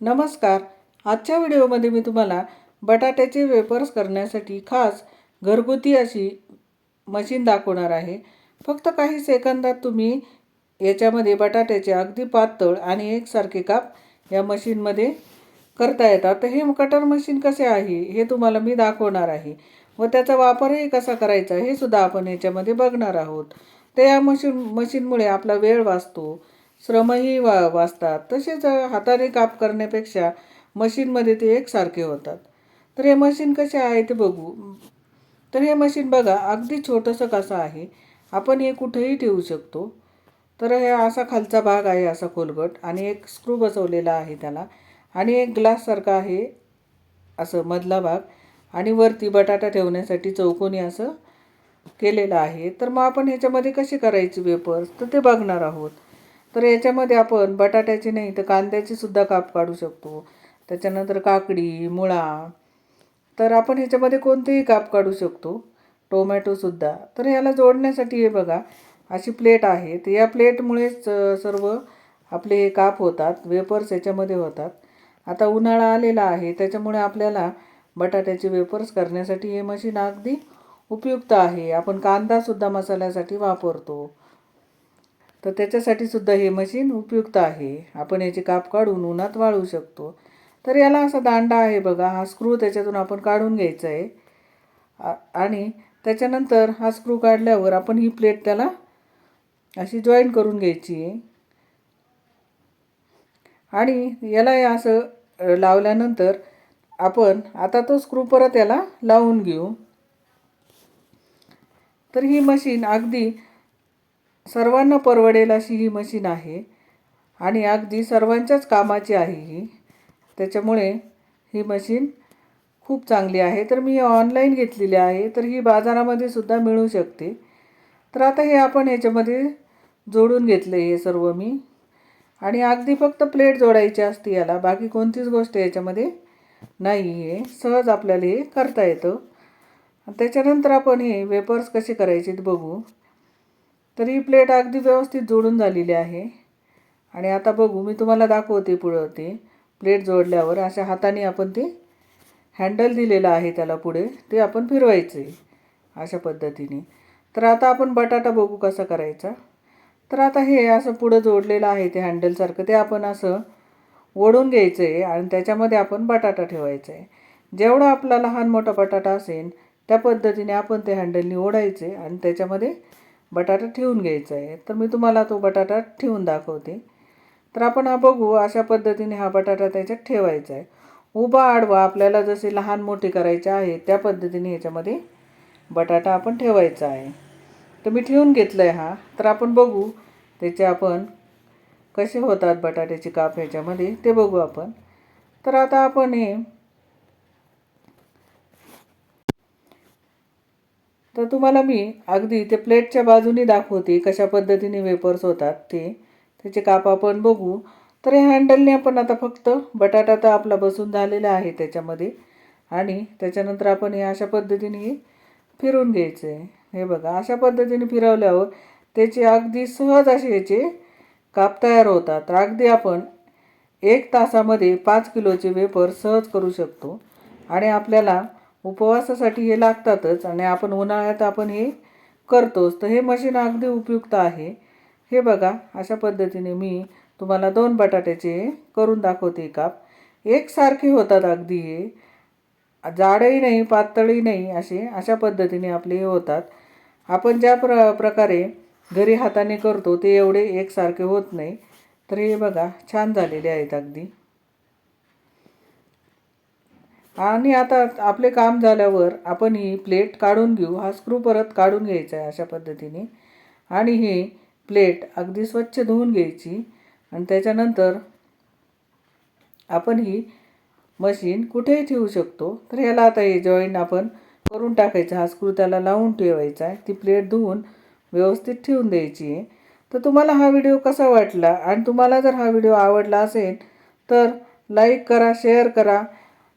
नमस्कार. आजच्या व्हिडिओमध्ये मी तुम्हाला बटाट्याचे वेपर्स करण्यासाठी खास घरगुती अशी मशीन दाखवणार आहे. फक्त काही सेकंदात तुम्ही याच्यामध्ये बटाट्याचे अगदी पातळ आणि एकसारखे काप या मशीनमध्ये करता येतात. तर हे कटर मशीन कसे आहे हे तुम्हाला मी दाखवणार आहे व त्याचा वापरही कसा करायचा हे सुद्धा आपण याच्यामध्ये बघणार आहोत. तर या मशीन मशीनमुळे आपला वेळ वाचतो. श्रमही वा वाचतात. तसेच हाताने काप करण्यापेक्षा मशीनमध्ये ते एकसारखे होतात. तर हे मशीन कसे आहे ते बघू. तर हे मशीन बघा अगदी छोटंसं कसं आहे आपण हे कुठेही ठेवू शकतो. तर हे असा खालचा भाग आहे असा खोलगट आणि एक स्क्रू बसवलेला आहे त्याला. आणि एक ग्लाससारखा आहे असं मधला भाग. आणि वरती बटाटा ठेवण्यासाठी चौकोनी असं केलेलं आहे. तर मग आपण ह्याच्यामध्ये कशी करायची वेपर्स तर ते बघणार आहोत. तर याच्यामध्ये आपण बटाट्याची नाही तर कांद्याची सुद्धा काप काढू शकतो. त्याच्यानंतर काकडी मुळा. तर आपण ह्याच्यामध्ये कोणतेही काप काढू शकतो. टोमॅटोसुद्धा तर ह्याला जोडण्यासाठी हे बघा अशी प्लेट आहे. तर या प्लेटमुळेच सर्व आपले हे काप होतात वेपर्स याच्यामध्ये होतात. आता उन्हाळा आलेला आहे त्याच्यामुळे आपल्याला बटाट्याचे वेपर्स करण्यासाठी हे मशीन अगदी उपयुक्त आहे. आपण कांदासुद्धा मसाल्यासाठी वापरतो. तर त्याच्यासाठी सुद्धा हे मशीन उपयुक्त आहे. आपण याचे काप काढून उन्हात वाळू शकतो. तर याला असा दांडा आहे बघा हा स्क्रू त्याच्यातून आपण काढून घ्यायचा आहे आणि त्याच्यानंतर हा स्क्रू काढल्यावर आपण ही प्लेट त्याला अशी जॉईन करून घ्यायची. आहे आणि याला हे असं लावल्यानंतर आपण आता तो स्क्रू परत याला लावून घेऊ. तर ही मशीन अगदी सर्वांना परवडेल अशी ही मशीन आहे. आणि अगदी सर्वांच्याच कामाची आहे ही. त्याच्यामुळे ही मशीन खूप चांगली आहे. तर मी ऑनलाईन घेतलेली आहे. तर ही बाजारामध्ये सुद्धा मिळू शकते. तर आता हे आपण याच्यामध्ये जोडून घेतलं हे सर्व मी. आणि अगदी फक्त प्लेट जोडायची असते याला. बाकी कोणतीच गोष्ट याच्यामध्ये नाही आहे. सहज आपल्याला हे करता येतं. त्याच्यानंतर आपण हे वेपर्स कसे करायचे बघू. तर ही प्लेट अगदी व्यवस्थित जोडून झालेली आहे. आणि आता बघू मी तुम्हाला दाखवते पुढं ते प्लेट जोडल्यावर अशा हाताने आपण ते हँडल दिलेलं आहे त्याला पुढे. ते आपण फिरवायचे अशा पद्धतीने. तर आता आपण बटाटा बघू कसा करायचा. तर आता हे असं पुढं जोडलेलं आहे ते हँडलसारखं ते आपण असं ओढून घ्यायचं आहे आणि त्याच्यामध्ये आपण बटाटा ठेवायचा. आहे जेवढा आपला लहान मोठा बटाटा असेल त्या पद्धतीने आपण ते हँडलनी ओढायचे आणि त्याच्यामध्ये बटाटा ठेवून घ्यायचा आहे. तर मी तुम्हाला तो बटाटा ठेवून दाखवते. तर आपण हा बघू अशा पद्धतीने हा बटाटा त्याच्यात ठेवायचा आहे. उभा आडवा आपल्याला जसे लहान मोठे करायचे आहे त्या पद्धतीने याच्यामध्ये बटाटा आपण ठेवायचा आहे. तर मी ठेवून घेतलं आहे हा. तर आपण बघू त्याचे आपण कसे होतात बटाट्याचे काप ह्याच्यामध्ये ते बघू आपण. तर आता आपण हे तर तुम्हाला मी अगदी ते प्लेटच्या बाजूनी दाखवते कशा पद्धतीने वेपर्स होतात ते. त्याचे काप आपण बघू. तर हे हँडलने आपण आता फक्त बटाटा तर आपला बसून झालेला आहे त्याच्यामध्ये. आणि त्याच्यानंतर आपण हे अशा पद्धतीने फिरून घ्यायचं. आहे हे बघा अशा पद्धतीने फिरवल्यावर त्याचे अगदी सहज असे याचे काप तयार होतात. तर अगदी आपण एक तासामध्ये पाच किलोचे वेपर सहज करू शकतो. आणि आपल्याला उपवासासाठी हे लागतातच आणि आपण उन्हाळ्यात आपण हे करतोच. तर हे मशीन अगदी उपयुक्त आहे. हे बघा अशा पद्धतीने मी तुम्हाला दोन बटाट्याचे करून दाखवते काप. एकसारखे होतात अगदी हे. जाडही नाही पातळही नाही असे अशा पद्धतीने आपले हे होतात. आपण ज्या प्र प्रकारे घरी हाताने करतो ते एवढे एकसारखे होत नाही. तर हे बघा छान झालेले आहेत अगदी. आणि आता आपले काम झाल्यावर आपण ही प्लेट काढून घेऊ. हा स्क्रू परत काढून घ्यायचा आहे अशा पद्धतीने. आणि ही प्लेट अगदी स्वच्छ धुवून घ्यायची. आणि त्याच्यानंतर आपण ही मशीन कुठेही ठेवू शकतो. तर ह्याला आता हे जॉईन आपण करून टाकायचं. हा स्क्रू त्याला लावून ठेवायचा आहे. ती प्लेट धुवून व्यवस्थित ठेवून द्यायची आहे. तर तुम्हाला हा व्हिडिओ कसा वाटला? आणि तुम्हाला जर हा व्हिडिओ आवडला असेल तर लाईक करा शेअर करा.